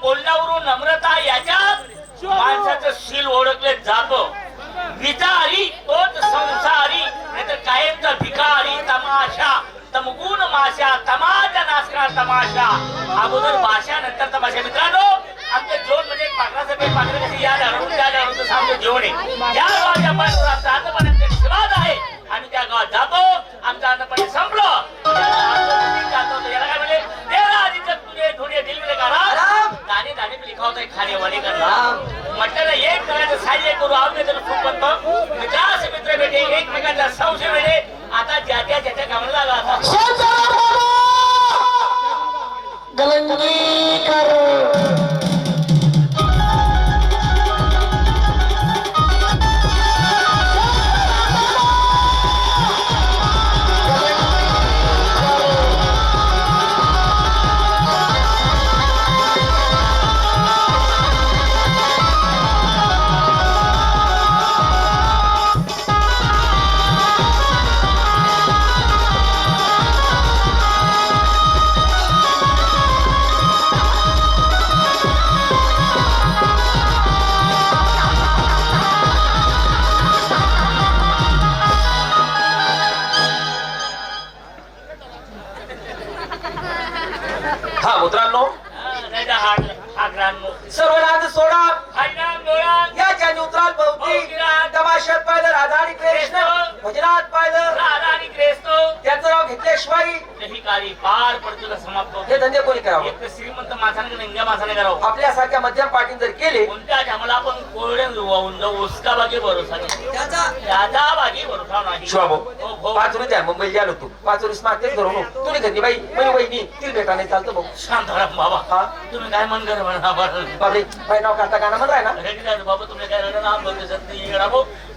बोलण्यावरून नम्रता याच्यात माणसाचं शील ओळखले जातं. विचारी तोच संसारी नाहीतर कायमचा भिकारी तमाशा. तमगुण माशा तमाशा नाचणार तमाशा. अगोदर भाषा नंतर तमाशा. मित्रांनो आमच्या जेवण म्हणजे पाकराचं पेट पाकरा कशी या हळून त्या हळून सामने जेवण आहे ज्या गावात आपण अन्नपाण्याचा शिवाद आहे आम्ही त्या गावात जातो. आमचा अन्नपाणी संपलो. में खाने वाले का नाम म्हटलं एक करायचं साह्य करू आम्ही तर खूप म्हणतो मित्रास मित्र भेटे एकमेकांचा संशय भेटे. आता ज्या त्या ज्याच्या कामाला लागा भजनात पाहिलं. राधा आणि क्रेस्तो. त्याचं नाव घेतल्याशिवाय ही कार्य पार पडतो समाप्त हे धंदे कोणी करावं? एक तर श्रीमंत माणसाने नंग्या माणसाने करावं. आपल्यासारख्या मध्यम पाटील जर केले कोणत्या टायमाला आपण कोरडे वाहून जाऊ उसका बागे भरोसा नाही. त्याचा बागे भरोसा नाही. शिवाभाऊ हो, हो. पाच रुपये द्या मुंबईला आलो तू पाच रुपये मागतेच धरून तुम्ही घरी बाई म्हणे वहिनी ती भेटा नाही चालतं भाऊ. शांताराम बाबा. हा? तुम्ही काय मन कर म्हणा बरं. बाबरे बाई नाव काढता गाणं म्हणताय ना बाबा तुम्ही काय रडा सत्य येडा भाऊ.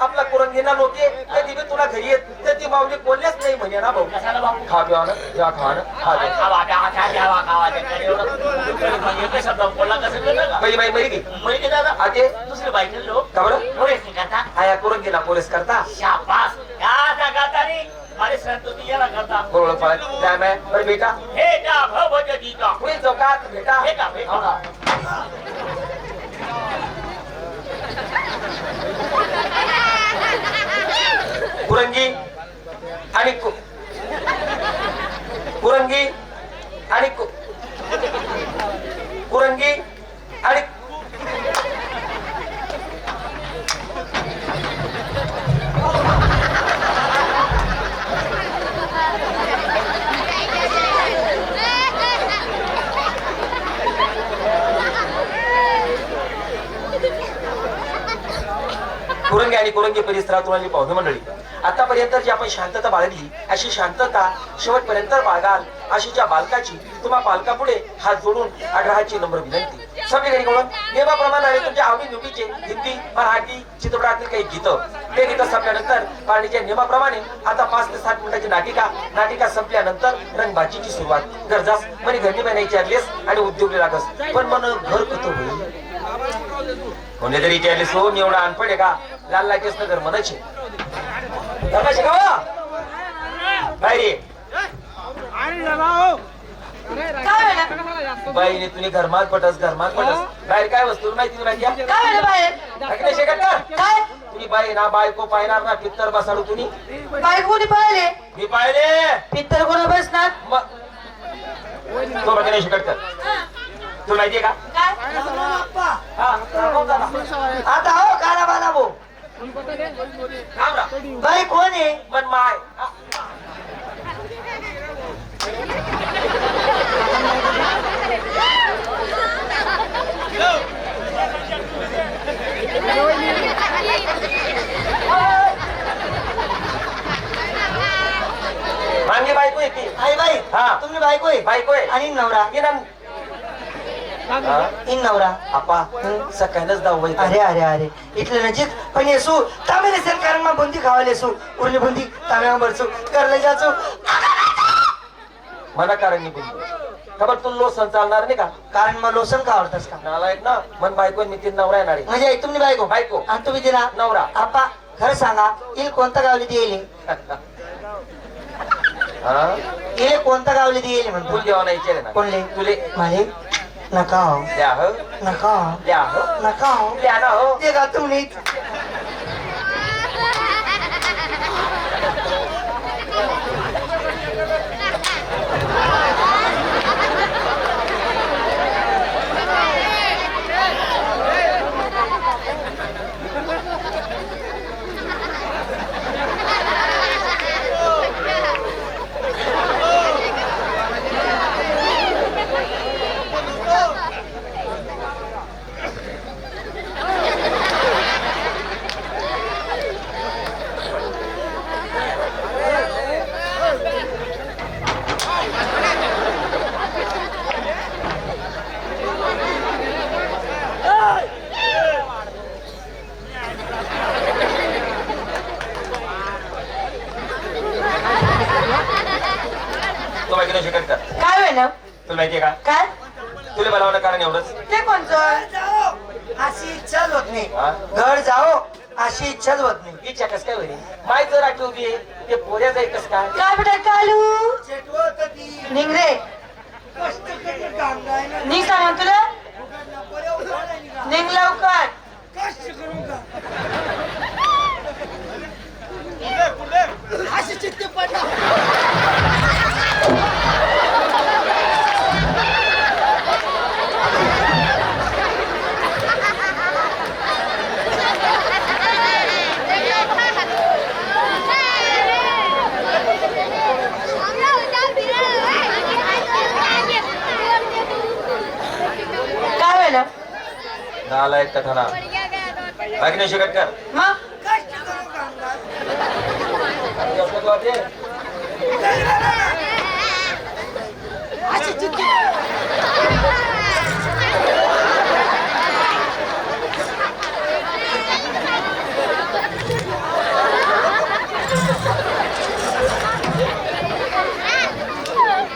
आपला कुरंगीना नव्हते बी तुला घरी येत तर ती माऊली बोलल्याच नाही म्हणे ना भाऊ. कशाला खा प्यावा ना या खा ना खा दे. खावा प्यावा काय घ्यावा खावा ते काय एवढं मग एकच शब्द बोलला कसं कळलं का? बाई बाई दादा? आते दुसरे लोक? का बरं? पोलीस करता? आया कुरंगीला पोलीस करता. शाबास. गाता गाता रे मारे संतोषी याला करता. बरोबर पळत काय माय बरं बेटा. हे जा भव गीता पुढे चौकात बेटा. हे का हे का कुरंगी आणि कु- कुरंगी आणि कु- कुरंगी आणि कुरंगी आणि कुरंगी परिसरातून आली पाहुणे मंडळी. आतापर्यंत जी आपण शांतता बाळगली अशी शांतता शेवटपर्यंत बाळगाल अशी ज्या बालकाची तुम्हा पालकापुढे हात जोडून आग्रहाची नम्र विनंती. सगळे कळून नियमाप्रमाणे तुमच्या आवडी निवडीचे हिंदी मराठी चित्रपटातील काही गीतं ते गीतं संपल्यानंतर पारणीच्या नियमाप्रमाणे आता पाच ते सात मिनिटाची नाटिका नाटिका संपल्यानंतर रंगबाजीची सुरुवात. गरजास म्हणे घरणी बनायची लागलेस आणि उद्योगले लागस. पण मन घर कुठं होईल? कोणीतरी विचारले सो मी एवढा अनपड आहे का? लाल लागेस नगर म्हणायचे. धर्माशी गावा बाहेर ये. बाईने तुम्ही घरमात पटस घरमात पटस. बाहेर काय वस्तू माहिती माहिती? काय तुम्ही बाई ना बायको पाहणार ना पित्तर बसाडू तुम्ही. बाई कोणी पाहिले? मी पाहिले. पित्तर कोणा बसणार? मग तो बघा शेकट कर तुला माहितीये का? हा. आता हो काना बाना भो राम राम. बाई कोण आहे पण माय हा. मांगी बायको आहे ती आई बाई हा. तुम्ही बायको आहे बायको आहे आणि नवरा ये ना. हा? इन नवरा. आपा सकाळीच जाऊ अरे अरे अरे. इथलं नजीक पण येसू. तामिळ सरकारमा बुंदी खावाले सू उरली बुंदी तामिळा बरसू करले जाचू. मला कारण बोलतो खबर तू लोसन चालणार नाही का? कारण मग लोसन का आवडतस का? नालायक ना. मन बायको आणि मी तीन नवरा येणार आहे. म्हणजे तुम्ही बायको? बायको. आणि तुम्ही दिला नवरा. आपा खरं सांगा इल कोणत्या गावली ती येईल? हा? इले कोणत्या गावली ती येईल तुला म्हणतो? देवा नाही विचारे ना कोणले? तुले. माझे नका हो द्या हो नका हो द्या हो नका हो द्या ना हो ते का तुम्ही तो बायकोने शिकत कर काय होय ना तुला माहितीये का? काय? तुला बोलावणं कारण एवढंच. ते कोणचं अशी इच्छाच होत नाही. हा? घर जाओ अशी इच्छाच होत नाही. इच्छा कस काय होईल? माय जर आठवू बी ते पोऱ्या जाईल कस काय? काय बेटा कालू? निघ रे. निघ सांग तुला. निघ. लवकर. काय होय ना नालायक कथाना बायकोने शिकत कर मग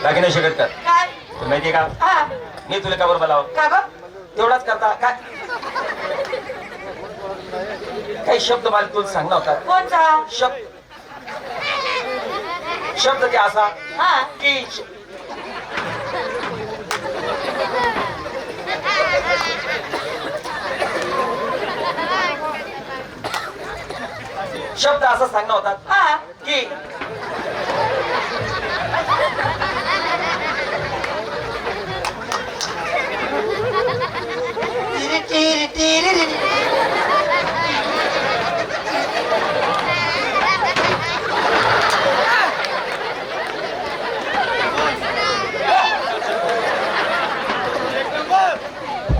बायकोने शिकत कर काय? तुला माहितीये का? हा. मी तुला काबर बोलाव? का ग? तेवढाच करता. काय काही शब्द मला तुला सांगला होता? कोणचा? शब्द. शब्द ते असा हा. की शब्द असा सांगला होता हा. की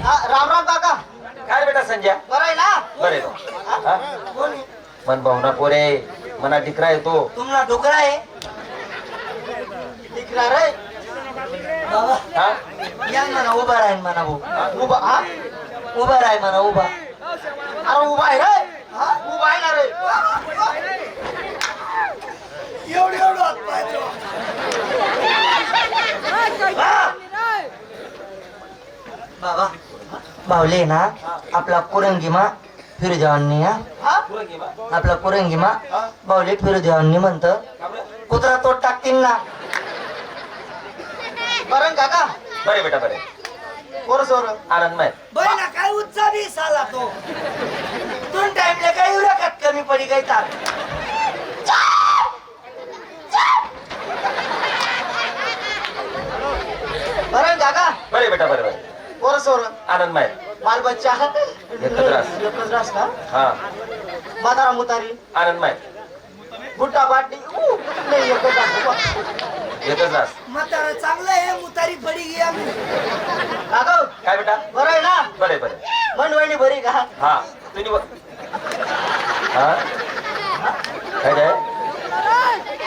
राम राम काका. काय बेटा संजय बरं आहे ना? बरे? कोण? मन भावना पोरे मना टिकरा येतो. तुम्हाला डोकरा आहे? दिकरा रे. बाबा. हा? या म्हणा उभा राहील म्हणा भाऊ उभा हा? उभा राहील म्हणा उभा. अरे उभा आहे रे हा? उभा आहे ना रे एवढं एवढं हात पाय रे. हा? बाबा बावले ना आपला कुरंगीमा फिरू देवांनी हा? पुरं घे बा. आपला कुरंगीमा बावले फिरू देवांनी म्हणत बरं? कुत्रा तोड टाकतील ना. बरं काका. बरे बेटा बरे. पोर सोर. आनंदमय बहिणा काय उत्साह साला तो. दोन टाइमले काय एवढ्या खात कमी पडी काय तार बरं काका. बरे बेटा बरे बरे. पोर सोर. आनंदमय बाल बच्चा एकच रास. एकच रास का? हा। म्हातारा मुतारी। आनंदमय गुट्टा बाटली ऊ, नाही एकच रास. एकच रास म्हातारा चांगलं आहे मुतारी पडी गया काका काय बेटा? बरं आहे ना? बरे बरे मन वहिनी बरी का? हा तुम्ही ब- हा? काय काय?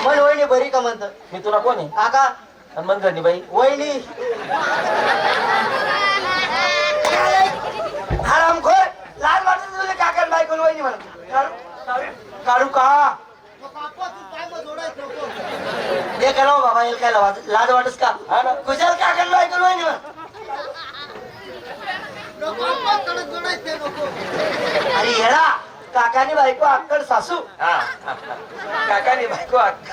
मन वहिनी बरी का म्हणत? मी तुला कोण आहे? काका आणि मन करणी बाई. वहिनी. काढू का? हे करा हो बाबा हे काय लावा लाज वाटस का? कुशाल का करलो ऐकलो आहे अरे हेडा काकाने बायको अक्कड सासू. काकाने बायको अक्कड